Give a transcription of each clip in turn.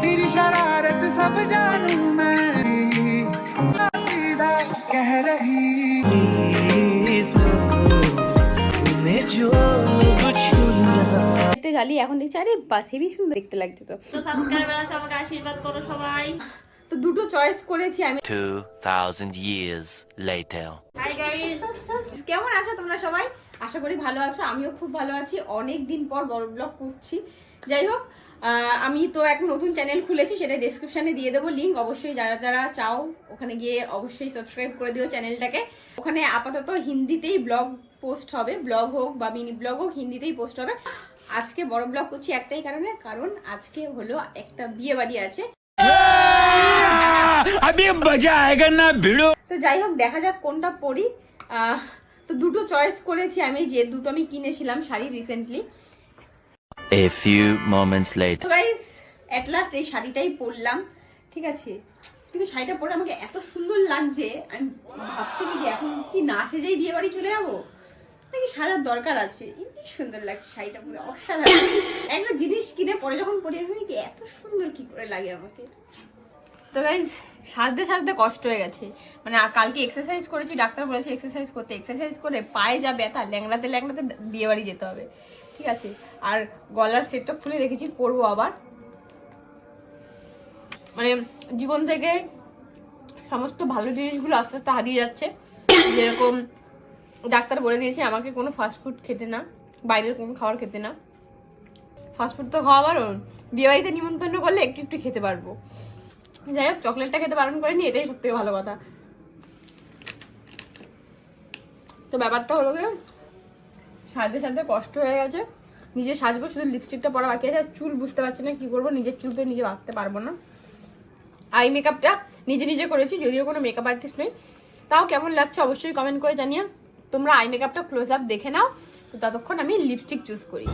तेरी शरारत सब जानू मैं सीधा कह रही দেখতে জ্বালি এখন দেখছি আরে বাস হেবি সুন্দর দেখতে লাগছে তো তো সাবস্ক্রাইবার আছে আমাকে আশীর্বাদ করো সবাই তো দুটো চয়েস করেছি আমি। 2,000 years later. হাই গাইস কেমন আছো তোমরা সবাই? আশা করি ভালো আছো আমিও খুব ভালো আছি। অনেক দিন পর বড় ব্লগ করছি। যাই হোক আহ, আমি তো এক নতুন চ্যানেল খুলেছি সেটা ডেসক্রিপশনে দিয়ে দেবো লিঙ্ক অবশ্যই যারা যারা চাও ওখানে গিয়ে অবশ্যই সাবস্ক্রাইব করে দিও চ্যানেলটাকে ওখানে আপাতত হিন্দিতেই ব্লগ পোস্ট হবে। ব্লগ হোক বা মিনি ব্লগ হোক হিন্দিতেই পোস্ট হবে। আজকে বড় ব্লগ করছি একটাই কারণে কারণ আজকে হলো একটা বিয়ে বাড়ি আছে। अभी मजा आएगा ना भिड़ो তো যাই হোক দেখা যাক কোনটা পরি আহ, তো দুটো চয়েস করেছি আমি যে দুটো আমি কিনেছিলাম sari recently A few moments later. তো গাইস এট লাস্ট এই শাড়িটাই পরলাম ঠিক আছে কিন্তু শাড়িটা পরে আমাকে এত সুন্দর লাগছে আমি ভাবছি কি যে এখন কি না সেজেই বিয়ে বাড়ি চলে যাবো নাকি সাজার দরকার আছে কি সুন্দর লাগছে শাড়িটা পরে অসাধারণ একটা জিনিস কিনে পরে যখন পরি আমি ভাবি কি এত সুন্দর কি করে লাগে আমাকে তো গাইজ সাজতে সাজতে কষ্ট হয়ে গেছে। মানে কালকে এক্সারসাইজ করেছি, ডাক্তার বলেছে এক্সারসাইজ করতে। এক্সারসাইজ করে পায়ে যা ব্যথা, ল্যাংড়াতে ল্যাংড়াতে বিয়ে বাড়ি যেতে হবে। ঠিক আছে? আর গলার সেটটা খুলে রেখেছি, পরবো আবার। মানে জীবন থেকে সমস্ত ভালো জিনিসগুলো আস্তে আস্তে হারিয়ে যাচ্ছে। যেরকম ডাক্তার বলে দিয়েছে, আমাকে কোনো ফাস্টফুড খেতে না, বাইরের কোনো খাবার খেতে না। ফাস্টফুড তো খাওয়া বারণ বিয়ে বাড়িতে নিমন্ত্রণ করলে একটু একটু খেতে পারব। যাই হোক চকলেটটা খেতে বারণ করেনি, এটাই সব থেকে ভালো কথা। তো ব্যাপারটা হলো গিয়ে, সাজতে সাজতে কষ্ট হয়ে গেছে। নিজে সাজবো, শুধু লিপস্টিকটা পরা বাকি আছে, আর চুল বুঝতে পারছি না কি করব, নিজের চুল তো নিজে বাঁধতে পারব না। আই মেকআপটা নিজে নিজে করেছি, যদিও কোনো মেকআপ আর্টিস্ট নেই। তাও কেমন লাগছে অবশ্যই কমেন্ট করে জানিয়ে তোমরা আই মেকআপটা ক্লোজ আপ দেখে নাও। তো ততক্ষণ আমি লিপস্টিক চুজ করি।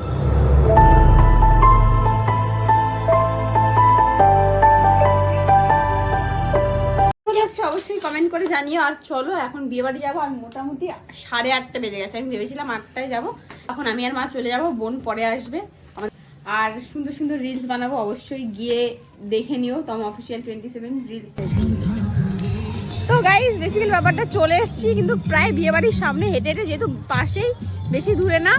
কমেন্ট করে জানিও। আর চলো, এখন বিয়ে বাড়ি যাব, আর মোটামুটি সাড়ে আটটা বেজে গেছে। আমি ভেবেছিলাম আটটায় যাব। এখন আমি আর মা চলে যাব, বোন পরে আসবে। আর সুন্দর সুন্দর রিলস বানাবো, অবশ্যই গিয়ে দেখে নিও। তম অফিসিয়াল টোয়েন্টি সেভেন রিলস তো গাইজ বেসিক্যালি ব্যাপারটা চলে এসেছি, কিন্তু প্রায় বিয়ে বাড়ির সামনে হেঁটে হেঁটে যেহেতু পাশেই, বেশি দূরে না।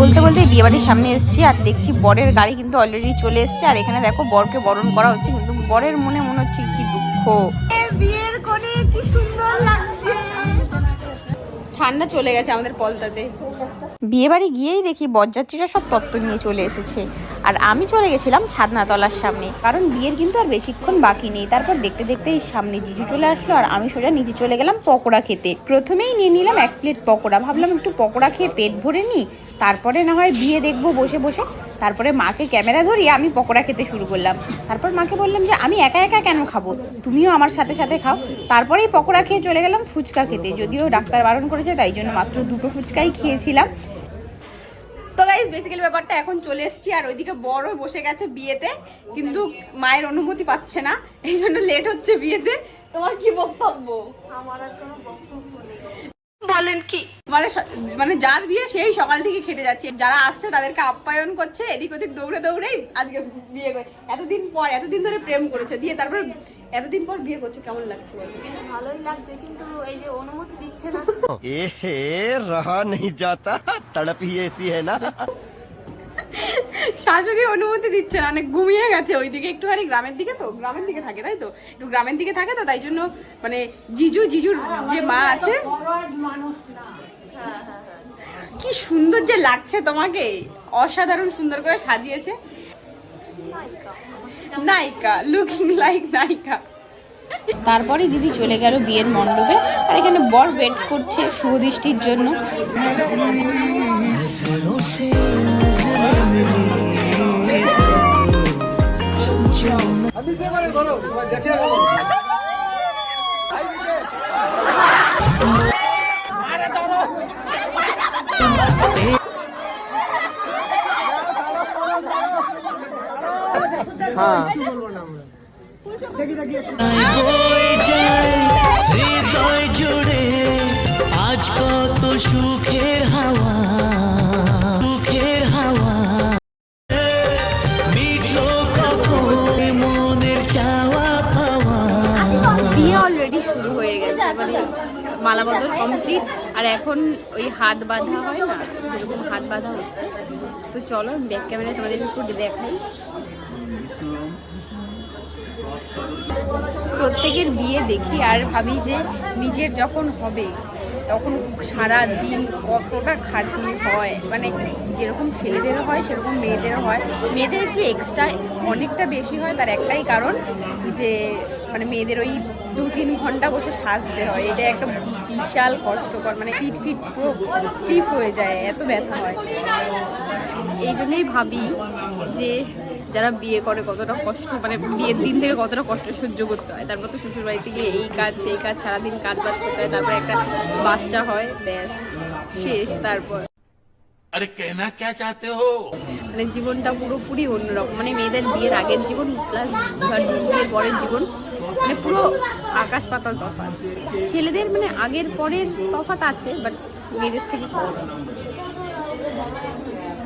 বলতে বলতে বিয়ে বাড়ির সামনে এসেছি, আর দেখছি বরের গাড়ি কিন্তু অলরেডি চলে এসেছে। আর এখানে দেখো, বরকে বরণ করা হচ্ছে, কিন্তু বরের মনে মনে হচ্ছে কি দুঃখ। ঠান্ডা চলে গেছে আমাদের পলতাতে। বিয়ে বাড়ি গিয়েই দেখি বরযাত্রীরা সব তত্ত্ব নিয়ে চলে এসেছে। আর আমি চলে গেছিলাম ছাদনাতলার সামনে। কারণ বিয়ের কিন্তু আর বেশিক্ষণ বাকি নেই। তারপর দেখতে দেখতেই সামনে জিজু চলে আসলো আর আমি সোজা নিচে চলে গেলাম পকোড়া খেতে। প্রথমেই নিয়ে নিলাম এক প্লেট পকোড়া। ভাবলাম একটু পকোড়া খেয়ে পেট ভরে নিই। তারপরে না হয় বিয়ে দেখব বসে বসে। তারপরে মাকে ক্যামেরা ধরিয়ে আমি পকোড়া খেতে শুরু করলাম। তারপর মাকে বললাম যে আমি একা একা কেন খাব? তুমিও আমার সাথে সাথে খাও। তারপরেই পকোড়া খেয়ে চলে গেলাম ফুচকা খেতে। যদিও ডাক্তার বারণ করেছে তাই জন্য মাত্র দুটো ফুচকাই খেয়েছিলাম। তো গাইজ বেসিক্যালি ব্যাপারটা এখন চলে এসেছি। আর ওইদিকে বড় বসে গেছে বিয়েতে কিন্তু মায়ের অনুমতি পাচ্ছে না। এই জন্য লেট হচ্ছে বিয়েতে। তোমার কি বক্তব্য? আমার আর কোনো বক্তব্য নেই। বলেন কি? মানে মানে যার বিয়ে সেই সকাল থেকে খেটে যাচ্ছে। যারা আসছে তাদেরকে আপ্যায়ন করছে এদিক ওদিক দৌড়ে দৌড়েই আজকে বিয়ে করে। এতদিন পর এতদিন ধরে প্রেম করেছে দিয়ে তারপরে এতদিন পর বিয়ে করছে কেমন লাগছে ভালোই লাগছে কিন্তু এই যে অনুমতি দিচ্ছে না। এ হে রহা নেই যাতা তড়প এসি না। শাশুড়ি অনুমতি দিচ্ছে না মানে ঘুমিয়ে গেছে ওইদিকে একটুখানি গ্রামের দিকে তো গ্রামের দিকে থাকে তাই তো? একটু গ্রামের দিকে থাকে তো তাই জন্য মানে জিজু জিজুর যে মা আছে সুন্দর যে লাগছে তোমাকে, অসাধারণ সুন্দর করে সাজিয়েছে। নায়িকা লুকিং লাইক নায়িকা। তারপরে দিদি চলে গেল বিয়ের মণ্ডপে, আর এখানে বর ওয়েট করছে শুভদৃষ্টির জন্য। হৃদয় জুড়ে আজ কত সুখের হাওয়া। এখন ওই হাত বাঁধা হয় না সেরকম হাত বাঁধা হচ্ছে। তো চলো ব্যাক ক্যামেরায় তোমাদের একটু দেখাই। প্রত্যেকের বিয়ে দেখি, আর ভাবি যে নিজের যখন হবে, তখন সারা দিন কতটা খাটনি হয়। মানে যেরকম ছেলেদেরও হয়, সেরকম মেয়েদেরও হয়। মেয়েদের একটু এক্সট্রা অনেকটা বেশি হয়, তার একটাই কারণ যে মানে মেয়েদের ওই দু তিন ঘণ্টা বসে সাজতে হয়। এটা একটা বিশাল কষ্টকর মানে ফিট ফিট পুরো স্টিফ হয়ে যায় এত ব্যথা হয়। এই জন্যই ভাবি যে যারা বিয়ে করে কতটা কষ্ট মানে বিয়ের দিন থেকে কতটা কষ্ট সহ্য করতে হয়। তারপর তো শ্বশুর বাড়িতে গিয়ে এই কাজ সেই কাজ সারাদিন কাজ বাজ করতে হয় তারপর একটা বাচ্চা হয় ব্যাস শেষ তারপর। আরে কেনা কে চাতে হো? মানে জীবনটা পুরোপুরি অন্যরকম মানে মেয়েদের বিয়ের আগের জীবন প্লাস বিয়ের পরের জীবন মানে পুরো আকাশ পাতাল তফাৎ। ছেলেদের মানে আগের পরের তফাৎ আছে বাট মেয়েদের থেকে কম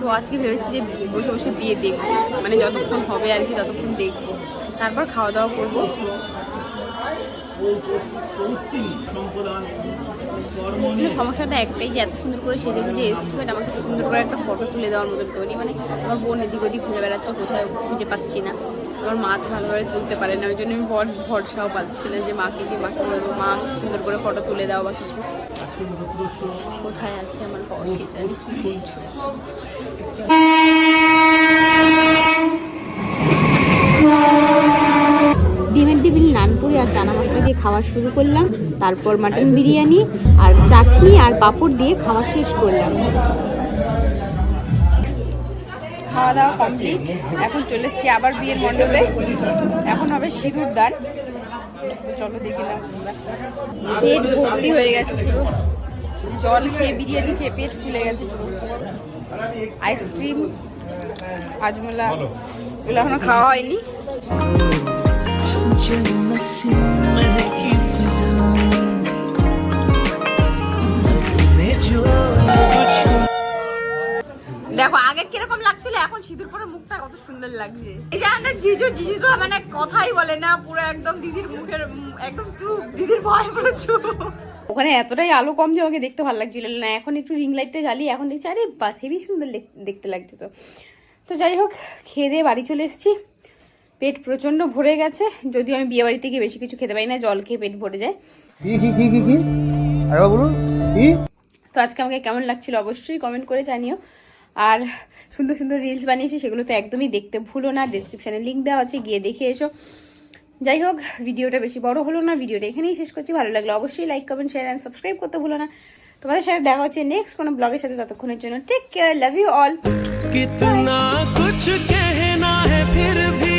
তো আজকে ভেবেছি যে বসে বসে বিয়ে দেখব। মানে যতক্ষণ হবে আর কি, ততক্ষণ দেখব। তারপর খাওয়া দাওয়া করব। সমস্যাটা একটাই যে এত সুন্দর করে সেজে গুজে এসছে বাট আমাকে সুন্দর করে একটা ফটো তুলে দেওয়ার মতো তৈরি মানে আমার বোন এদিক ওদিক ঘুরে বেড়াচ্ছে কোথায় খুঁজে পাচ্ছি না। আমার মা তো ভালোভাবে তুলতে পারে না, ওই জন্য আমি বর ভরসাও পাচ্ছি না যে মাকে দিয়ে মাকে বলব মা সুন্দর করে ফটো তুলে দাও বা কিছু। কোথায় আছে আমার কে জানি দিয়ে খাওয়া শুরু করলাম তারপর মাটন বিরিয়ানি আর চাটনি আর পাঁপড় দিয়ে খাওয়া শেষ করলাম। খাওয়া দাওয়া কমপ্লিট। এখন চলে এসেছি আবার বিয়ের মণ্ডপে। এখন হবে সিঁদুর দান। চলো দেখে নাও। পেট ভর্তি হয়ে গেছে পুরো। জল খেয়ে বিরিয়ানি খেয়ে পেট ফুলে গেছে আইসক্রিম হাজমোলা এগুলো এখনও খাওয়া হয়নি। সিঁদুর পরে মুখটা কত সুন্দর লাগছে। এই যে আমাদের জিজু জিজু তো মানে কথাই বলে না পুরো একদম দিদির মুখের একদম চুপ দিদির ভয় পুরো চুপ। ওখানে এতটাই আলো কম যে আমাকে দেখতে ভালো লাগছিল না। এখন একটু রিং লাইটটা জ্বালিয়ে এখন দেখছি আরে বাস হেবি সুন্দর দেখতে লাগছে তো। তো যাই হোক খেয়ে দিয়ে বাড়ি চলে এসেছি। পেট প্রচণ্ড ভরে গেছে। যদিও আমি বিয়ে বাড়িতে গিয়ে বেশি কিছু খেতে পারি না জল খেয়ে পেট ভরে যায়। তো আজকে আমাকে কেমন লাগছিল অবশ্যই কমেন্ট করে জানিও। আর সুন্দর সুন্দর রিলস বানিয়েছি সেগুলো তো একদমই দেখতে ভুলো না। ডিসক্রিপশানে লিঙ্ক দেওয়া আছে, গিয়ে দেখে এসো। যাই হোক, ভিডিওটা বেশি বড় হলো না, ভিডিওটা এখানেই শেষ করছি। ভালো লাগল অবশ্যই like comment share and subscribe করতে ভুলো না। তোমাদের সাথে দেখা হচ্ছে নেক্সট কোনো ব্লগের সাথে, ততক্ষণের জন্য take care love you all কিতনা কুছ কেহনা হে ফির ভি